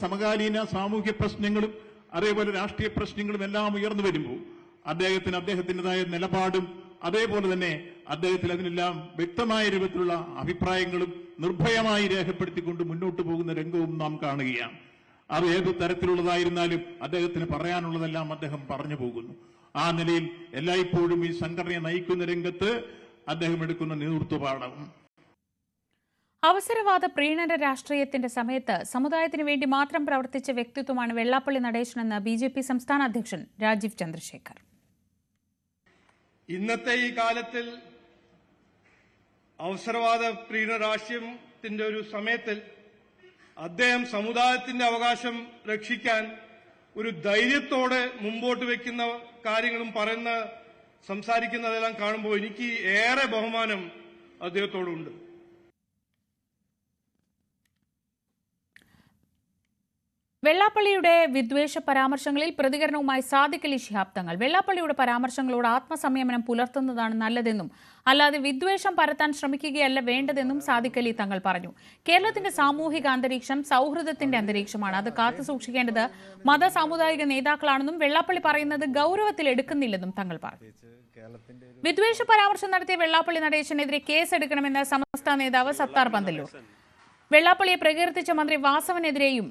സമകാലീന സാമൂഹ്യ പ്രശ്നങ്ങളും അതേപോലെ രാഷ്ട്രീയ പ്രശ്നങ്ങളും എല്ലാം ഉയർന്നു വരുമ്പോൾ അദ്ദേഹത്തിന് അദ്ദേഹത്തിന്റെതായ നിലപാടും അതേപോലെ തന്നെ അദ്ദേഹത്തിൽ അതിനെല്ലാം വ്യക്തമായ രൂപത്തിലുള്ള അഭിപ്രായങ്ങളും നിർഭയമായി രേഖപ്പെടുത്തിക്കൊണ്ട് മുന്നോട്ട് പോകുന്ന രംഗവും നാം കാണുകയാണ്. അത് ഏത് തരത്തിലുള്ളതായിരുന്നാലും അദ്ദേഹത്തിന് പറയാനുള്ളതെല്ലാം അദ്ദേഹം പറഞ്ഞു പോകുന്നു. ആ നിലയിൽ എല്ലായ്പ്പോഴും ഈ സംഘടനയെ നയിക്കുന്ന രംഗത്ത് അദ്ദേഹം എടുക്കുന്ന നേതൃത്വപാഠം അവസരവാദ പ്രീണന രാഷ്ട്രീയത്തിന്റെ സമയത്ത് സമുദായത്തിന് വേണ്ടി മാത്രം പ്രവർത്തിച്ച വ്യക്തിത്വമാണ് വെള്ളാപ്പള്ളി നടേശനെന്ന് ബി ജെ പി സംസ്ഥാന അധ്യക്ഷൻ രാജീവ് ചന്ദ്രശേഖർ. ഇന്നത്തെ ഈ കാലത്തിൽ അവസരവാദ പ്രീണ രാഷ്ട്രീയത്തിന്റെ ഒരു സമയത്തിൽ അദ്ദേഹം സമുദായത്തിന്റെ അവകാശം രക്ഷിക്കാൻ ഒരു ധൈര്യത്തോടെ മുമ്പോട്ട് വെക്കുന്ന കാര്യങ്ങളും പറയുന്ന സംസാരിക്കുന്നതെല്ലാം കാണുമ്പോൾ എനിക്ക് ഏറെ ബഹുമാനം അദ്ദേഹത്തോടുണ്ട്. വെള്ളാപ്പള്ളിയുടെ വിദ്വേഷ പരാമർശങ്ങളിൽ പ്രതികരണവുമായി സാദിഖ് അലി ശിഹാബ് തങ്ങൾ. വെള്ളാപ്പള്ളിയുടെ പരാമർശങ്ങളോട് ആത്മസംയമനം പുലർത്തുന്നതാണ് നല്ലതെന്നും അല്ലാതെ വിദ്വേഷം പരത്താൻ ശ്രമിക്കുകയല്ല വേണ്ടതെന്നും സാദിഖ് അലി തങ്ങൾ പറഞ്ഞു. കേരളത്തിന്റെ സാമൂഹിക അന്തരീക്ഷം സൗഹൃദത്തിന്റെ അന്തരീക്ഷമാണ്. അത് കാത്തു സൂക്ഷിക്കേണ്ടത് മത സാമുദായിക നേതാക്കളാണെന്നും വെള്ളാപ്പള്ളി പറയുന്നത് ഗൗരവത്തിൽ എടുക്കുന്നില്ലെന്നും തങ്ങൾ പറഞ്ഞു. വിദ്വേഷ പരാമർശം നടത്തിയ വെള്ളാപ്പള്ളി നടേശനെതിരെ കേസെടുക്കണമെന്ന് സമസ്ത നേതാവ് സത്താർ പന്തല്ലൂർ. വെള്ളാപ്പള്ളിയെ പ്രകീർത്തിച്ച മന്ത്രി വാസവനെതിരെയും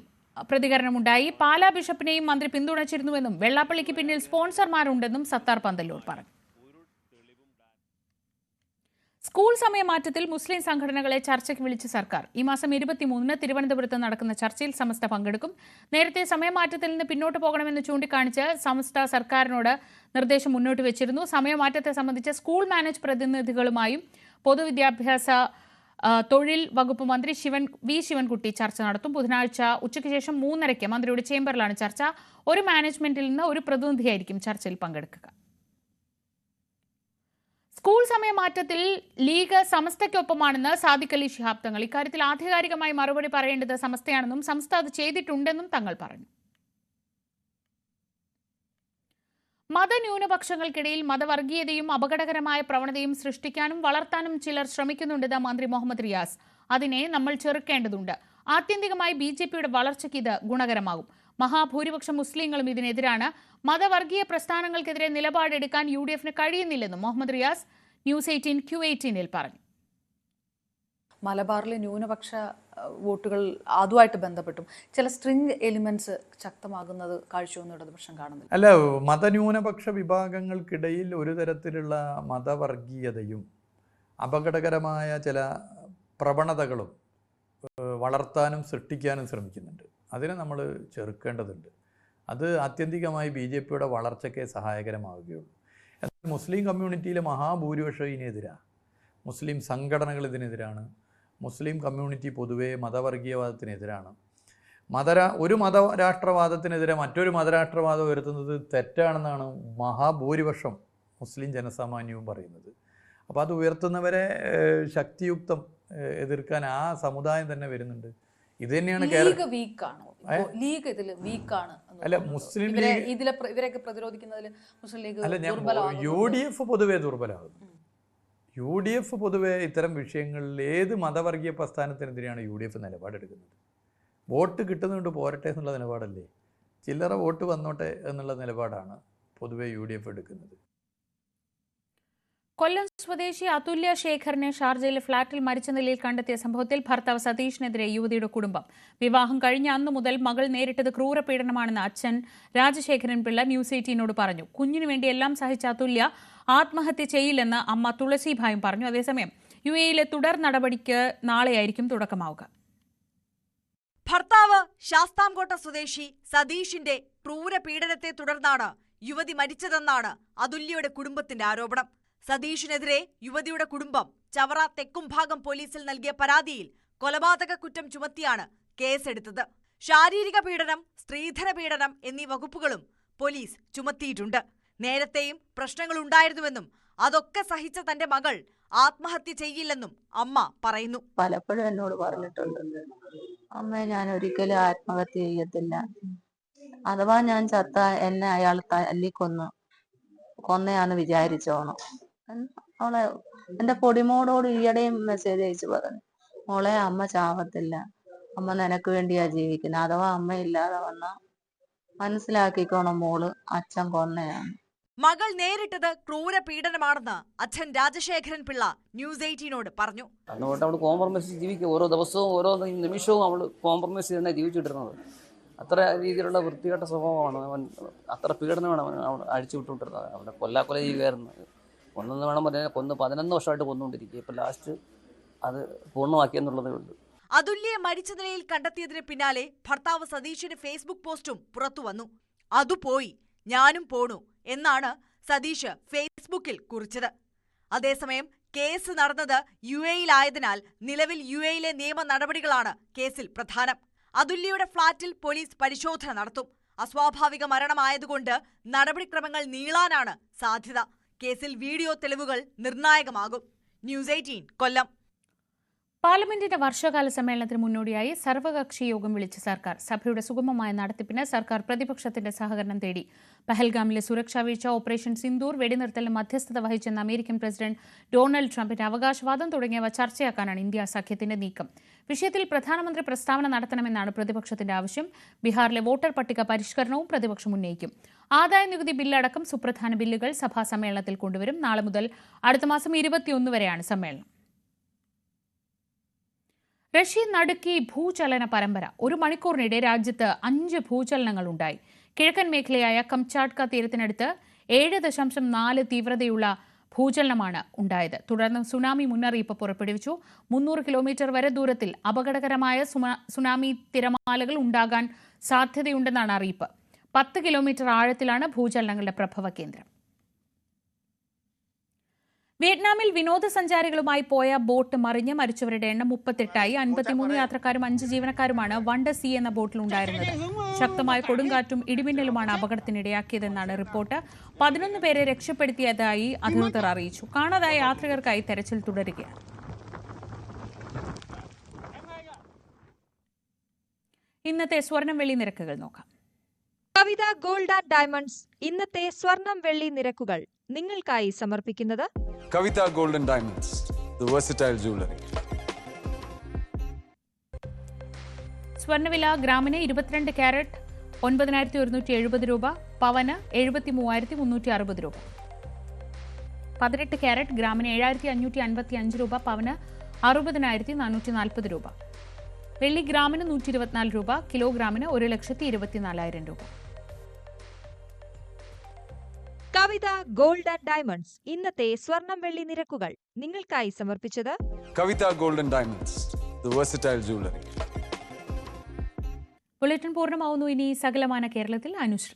പ്രതികരണമുണ്ടായി. പാലാ ബിഷപ്പിനെയും മന്ത്രി പിന്തുണച്ചിരുന്നുവെന്നും വെള്ളാപ്പള്ളിക്ക് പിന്നിൽ സ്പോൺസർമാരുണ്ടെന്നും സത്താർ പന്തല്ലൂർ പറഞ്ഞു. സ്കൂൾ സമയമാറ്റത്തിൽ മുസ്ലിം സംഘടനകളെ ചർച്ചയ്ക്ക് വിളിച്ച സർക്കാർ. ഈ മാസം ഇരുപത്തിമൂന്നിന് തിരുവനന്തപുരത്ത് നടക്കുന്ന ചർച്ചയിൽ സമസ്ത പങ്കെടുക്കും. നേരത്തെ സമയമാറ്റത്തിൽ നിന്ന് പിന്നോട്ട് പോകണമെന്ന് ചൂണ്ടിക്കാണിച്ച് സമസ്ത സർക്കാരിനോട് നിർദ്ദേശം മുന്നോട്ട് വെച്ചിരുന്നു. സമയമാറ്റത്തെ സംബന്ധിച്ച് സ്കൂൾ മാനേജ് പ്രതിനിധികളുമായും പൊതുവിദ്യാഭ്യാസ തൊഴിൽ വകുപ്പ് മന്ത്രി ശിവൻ വി ശിവൻകുട്ടി ചർച്ച നടത്തും. ബുധനാഴ്ച ഉച്ചയ്ക്ക് ശേഷം മൂന്നരയ്ക്ക് മന്ത്രിയുടെ ചേംബറിലാണ് ചർച്ച. ഒരു മാനേജ്മെന്റിൽ നിന്ന് ഒരു പ്രതിനിധിയായിരിക്കും ചർച്ചയിൽ പങ്കെടുക്കുക. സ്കൂൾ സമയമാറ്റത്തിൽ ലീഗ് സമസ്തയ്ക്കൊപ്പമാണെന്ന് സാദിഖ് അലി ശിഹാബ് തങ്ങൾ. ഇക്കാര്യത്തിൽ ആധികാരികമായി മറുപടി പറയേണ്ടത് സമസ്തയാണെന്നും സംസ്ഥ അത് ചെയ്തിട്ടുണ്ടെന്നും തങ്ങൾ പറഞ്ഞു. മതന്യൂനപക്ഷങ്ങൾക്കിടയിൽ മതവർഗീയതയും അപകടകരമായ പ്രവണതയും സൃഷ്ടിക്കാനും വളർത്താനും ചിലർ ശ്രമിക്കുന്നുണ്ടെന്ന് മന്ത്രി മുഹമ്മദ് റിയാസ്. അതിനെ നമ്മൾ ചെറുക്കേണ്ടതുണ്ട്. ആത്യന്തികമായി ബി ജെ പിയുടെ വളർച്ചയ്ക്ക് ഇത് ഗുണകരമാകും. മഹാഭൂരിപക്ഷം മുസ്ലിങ്ങളും ഇതിനെതിരാണ്. മതവർഗീയ പ്രസ്ഥാനങ്ങൾക്കെതിരെ നിലപാടെടുക്കാൻ യു ഡി എഫിന് കഴിയുന്നില്ലെന്നും Muhammad Riyas news eighteen Q എയ്റ്റീനിൽ പറഞ്ഞു. മലബാറിലെ ന്യൂനപക്ഷ വോട്ടുകൾ അതുമായിട്ട് ബന്ധപ്പെട്ടും. ചില സ്ട്രിങ് എലിമെന്റ്സ് ശക്തമാകുന്നത് കാഴ്ചയൊന്നും പ്രശ്നം കാണുന്നില്ല. അല്ല മതന്യൂനപക്ഷ വിഭാഗങ്ങൾക്കിടയിൽ ഒരു തരത്തിലുള്ള മതവർഗീയതയും അപകടകരമായ ചില പ്രവണതകളും വളർത്താനും സൃഷ്ടിക്കാനും ശ്രമിക്കുന്നുണ്ട്. അതിനെ നമ്മൾ ചെറുക്കേണ്ടതുണ്ട്. അത് ആത്യന്തികമായി ബി ജെ പിയുടെ വളർച്ചയ്ക്ക് സഹായകരമാവുകയുള്ളൂ. എന്നാൽ മുസ്ലിം കമ്മ്യൂണിറ്റിയിലെ മഹാഭൂരിപക്ഷം ഇതിനെതിരാണ് മുസ്ലിം സംഘടനകൾ ഇതിനെതിരാണ്. മുസ്ലിം കമ്മ്യൂണിറ്റി പൊതുവേ മതവർഗീയവാദത്തിനെതിരാണ്. മതരാ ഒരു മതരാഷ്ട്രവാദത്തിനെതിരെ മറ്റൊരു മതരാഷ്ട്രവാദം ഉയർത്തുന്നത് തെറ്റാണെന്നാണ് മഹാഭൂരിപക്ഷം മുസ്ലിം ജനസാമാന്യവും പറയുന്നത്. അപ്പോൾ അത് ഉയർത്തുന്നവരെ ശക്തിയുക്തം എതിർക്കാൻ ആ സമുദായം തന്നെ വരുന്നുണ്ട്. ഇത് തന്നെയാണ് ലീഗ് ഇതിൽ വീക്കാണ് അല്ല, മുസ്ലിം ലീഗ്- ഇതിലെ പ്രതിരോധിക്കുന്നതിൽ മുസ്ലിം ലീഗ് അല്ല ഞാൻ യു ഡി എഫ് പൊതുവെ ദുർബലമാകുന്നു. യു ഡി എഫ് പൊതുവേ ഇത്തരം വിഷയങ്ങളിൽ ഏത് മതവർഗീയ പ്രസ്ഥാനത്തിനെതിരെയാണ് യു ഡി എഫ് നിലപാടെടുക്കുന്നത്? വോട്ട് കിട്ടുന്നുണ്ട് പോരട്ടെ എന്നുള്ള നിലപാടല്ലേ? ചില്ലറ വോട്ട് വന്നോട്ടെ എന്നുള്ള നിലപാടാണ് പൊതുവേ യു ഡി എഫ് എടുക്കുന്നത്. കൊല്ലം സ്വദേശി അതുല്യ ശേഖറിനെ ഷാർജയിലെ ഫ്ളാറ്റിൽ മരിച്ച നിലയിൽ കണ്ടെത്തിയ സംഭവത്തിൽ ഭർത്താവ് സതീഷിനെതിരെ യുവതിയുടെ കുടുംബം. വിവാഹം കഴിഞ്ഞ അന്നു മുതൽ മകൾ നേരിട്ടത് ക്രൂരപീഡനമാണെന്ന് അച്ഛൻ രാജശേഖരൻ പിള്ള ന്യൂസ് എയ്റ്റീനോട് പറഞ്ഞു. കുഞ്ഞിനു വേണ്ടി എല്ലാം സഹിച്ച അതുല്യ ആത്മഹത്യ ചെയ്യില്ലെന്ന് അമ്മ തുളസിഭായും പറഞ്ഞു. അതേസമയം യു എയിലെ തുടർ നടപടിക്ക് നാളെയായിരിക്കും തുടക്കമാവുക. ഭർത്താവ് ശാസ്താംകോട്ട സ്വദേശി സതീഷിന്റെ ക്രൂരപീഡനത്തെ തുടർന്നാണ് യുവതി മരിച്ചതെന്നാണ് അതുല്യയുടെ കുടുംബത്തിന്റെ ആരോപണം. സതീഷിനെതിരെ യുവതിയുടെ കുടുംബം ചവറ തെക്കുംഭാഗം പോലീസിൽ നൽകിയ പരാതിയിൽ കൊലപാതക കുറ്റം ചുമത്തിയാണ് കേസെടുത്തത്. ശാരീരിക പീഡനം സ്ത്രീധന പീഡനം എന്നീ വകുപ്പുകളും പോലീസ് ചുമത്തിയിട്ടുണ്ട്. നേരത്തെയും പ്രശ്നങ്ങളുണ്ടായിരുന്നുവെന്നും അതൊക്കെ സഹിച്ച തന്റെ മകൾ ആത്മഹത്യ ചെയ്യില്ലെന്നും അമ്മ പറയുന്നു. പലപ്പോഴും എന്നോട് പറഞ്ഞിട്ടുണ്ട് അമ്മ ഞാൻ ഒരിക്കലും ആത്മഹത്യ ചെയ്യത്തില്ല. അഥവാ ഞാൻ ചത്ത എന്നെ അയാൾ തല്ലിക്കൊന്നു കൊന്നയാന്ന് വിചാരിച്ചോണം. അവളെ എന്റെ പൊടിമോടോട് ഈയിടെയും മെസ്സേജ് അയച്ചു പറഞ്ഞു. മോളെ അമ്മ ചാവത്തില്ല. അമ്മ നിനക്ക് വേണ്ടിയാ ജീവിക്കുന്നത് അഥവാ അമ്മ ഇല്ലാതെ വന്ന മനസ്സിലാക്കിക്കോണം മോൾ. അച്ഛൻ കൊന്നയാണ്. മകൾ നേരിട്ടത് ക്രൂര പീഡനമാണെന്ന് അച്ഛൻ രാജശേഖരൻ പിള്ള ന്യൂസ് എയ്റ്റീനോട് പറഞ്ഞു. അന്ന് തൊട്ട് അവൾ കോംപ്രമൈസ് ജീവിക്കുക. ഓരോ ദിവസവും ഓരോ നിമിഷവും അവൾ കോംപ്രമൈസ് ചെയ്ത് തന്നെ ജീവിച്ചിട്ടിരുന്നത് അത്ര രീതിയിലുള്ള വൃത്തികെട്ട സ്വഭാവമാണ് അവൻ. അത്ര പീഡനമാണ് അവൻ അവൻ അഴിച്ചു വിട്ടുകൊണ്ടിരുന്നത് അവനെ കൊല്ലാക്കൊല ചെയ്യുകയായിരുന്നു. ഒന്നെന്ന് വേണം പറയാൻ. കൊന്ന് പതിനൊന്ന് വർഷമായിട്ട് കൊന്നുകൊണ്ടിരിക്കുക. ഇപ്പം ലാസ്റ്റ് അത് പൂർണമാക്കിയെന്നുള്ളതേ ഉള്ളൂ. അതുല്യെ മരിച്ച നിലയിൽ കണ്ടെത്തിയതിന് പിന്നാലെ ഭർത്താവ് സതീഷിന്റെ ഫേസ്ബുക്ക് പോസ്റ്റും പുറത്തു വന്നു. അതു പോയി ഞാനും പോണു എന്നാണ് സതീഷ് ഫേസ്ബുക്കിൽ കുറിച്ചത്. അതേസമയം കേസ് നടന്നത് യു എയിലായതിനാൽ നിലവിൽ യു എയിലെ നിയമ നടപടികളാണ് കേസിൽ പ്രധാനം. അതുല്യയുടെ ഫ്ളാറ്റിൽ പോലീസ് പരിശോധന നടത്തും. അസ്വാഭാവിക മരണമായതുകൊണ്ട് നടപടിക്രമങ്ങൾ നീളാനാണ് സാധ്യത. കേസിൽ വീഡിയോ തെളിവുകൾ നിർണായകമാകും. News eighteen Kollam. പാർലമെന്റിന്റെ വർഷകാല സമ്മേളനത്തിന് മുന്നോടിയായി സർവകക്ഷി യോഗം വിളിച്ച സർക്കാർ സഭയുടെ സുഗമമായ നടത്തിപ്പിന് സർക്കാർ പ്രതിപക്ഷത്തിന്റെ സഹകരണം തേടി. പഹൽഗാമിലെ സുരക്ഷാ വീഴ്ച ഓപ്പറേഷൻ സിന്ദൂർ വെടിനിർത്തലിന് മധ്യസ്ഥത വഹിച്ചെന്ന അമേരിക്കൻ പ്രസിഡന്റ് ഡൊണാൾഡ് ട്രംപിന്റെ അവകാശവാദം തുടങ്ങിയവ ചർച്ചയാക്കാനാണ് ഇന്ത്യ സഖ്യത്തിന്റെ നീക്കം. വിഷയത്തിൽ പ്രധാനമന്ത്രി പ്രസ്താവന നടത്തണമെന്നാണ് പ്രതിപക്ഷത്തിന്റെ ആവശ്യം. ബീഹാറിലെ വോട്ടർ പട്ടിക പരിഷ്കരണവും പ്രതിപക്ഷം ഉന്നയിക്കും. ആദായ നികുതി ബില്ലടക്കം സുപ്രധാന ബില്ലുകൾ സഭാ സമ്മേളനത്തിൽ കൊണ്ടുവരും. നാളെ മുതൽ അടുത്ത മാസം ഇരുപത്തിയൊന്ന് വരെയാണ് സമ്മേളനം. റഷ്യ നടുക്കി ഭൂചലന പരമ്പര. ഒരു മണിക്കൂറിനിടെ രാജ്യത്ത് അഞ്ച് ഭൂചലനങ്ങൾ ഉണ്ടായി. കിഴക്കൻ മേഖലയായ കംചാട്ക തീരത്തിനടുത്ത് ഏഴ് ദശാംശം നാല് തീവ്രതയുള്ള ഭൂചലനമാണ് ഉണ്ടായത്. തുടർന്ന് സുനാമി മുന്നറിയിപ്പ് പുറപ്പെടുവിച്ചു. മുന്നൂറ് കിലോമീറ്റർ വരെ ദൂരത്തിൽ അപകടകരമായ സുനാമി തിരമാലകൾ ഉണ്ടാകാൻ സാധ്യതയുണ്ടെന്നാണ് അറിയിപ്പ്. പത്ത് കിലോമീറ്റർ ആഴത്തിലാണ് ഭൂചലനങ്ങളുടെ പ്രഭവ കേന്ദ്രം. വിയറ്റ്നാമിൽ വിനോദസഞ്ചാരികളുമായി പോയ ബോട്ട് മറിഞ്ഞ് മരിച്ചവരുടെ എണ്ണം മുപ്പത്തെട്ടായി. അൻപത്തിമൂന്ന് യാത്രക്കാരും അഞ്ച് ജീവനക്കാരുമാണ് വണ്ട സി എന്ന ബോട്ടിലുണ്ടായിരുന്നത്. ശക്തമായ കൊടുങ്കാറ്റും ഇടിമിന്നലുമാണ് അപകടത്തിനിടയാക്കിയതെന്നാണ് റിപ്പോർട്ട്. പതിനൊന്ന് പേരെ രക്ഷപ്പെടുത്തിയതായി അധികൃതർ അറിയിച്ചു. കാണാതായ യാത്രികർക്കായി തെരച്ചിൽ തുടരുകയാണ്. ഇന്നത്തെ സ്വർണം വെള്ളി നിരക്കുകൾ നോക്കാം. കവിത ഗോൾഡ് ആൻഡ് ഡയമണ്ട്സ് ഇന്നത്തെ സ്വർണം വെള്ളി നിരക്കുകൾ നിങ്ങൾക്കായി സമർപ്പിക്കുന്നത് കവിത ഗോൾഡൻ ഡയമണ്ട്സ് ജ്വല്ലറി. സ്വർണവില ഗ്രാമിന് ഇരുപത്തിരണ്ട് ക്യാരറ്റ് ഒൻപതിനായിരത്തി ഒരുന്നൂറ്റി എഴുപത് രൂപ പവന് എഴുപത്തി മൂവായിരത്തി മുന്നൂറ്റി അറുപത് രൂപ. പതിനെട്ട് ക്യാരറ്റ് ഗ്രാമിന് ഏഴായിരത്തി അഞ്ഞൂറ്റി അൻപത്തി അഞ്ച് രൂപ പവന് അറുപതിനായിരത്തി നാനൂറ്റി നാൽപ്പത് രൂപ. വെള്ളി ഗ്രാമിന് നൂറ്റി ഇരുപത്തിനാല് രൂപ കിലോഗ്രാമിന് ഒരു ലക്ഷത്തി ഇരുപത്തിനാലായിരം രൂപ. കവിത ഗോൾഡ് ആൻഡ് ഡയമണ്ട്സ് ഇന്നത്തെ സ്വർണം വെള്ളി നിരക്കുകൾ നിങ്ങൾക്കായി സമർപ്പിച്ചത് Kavitha gold and diamonds versatile jewelry. Bulletin പൂർണമാവുന്നു ഇനി സകലമാന കേരളത്തിൽ അനുശ്രീ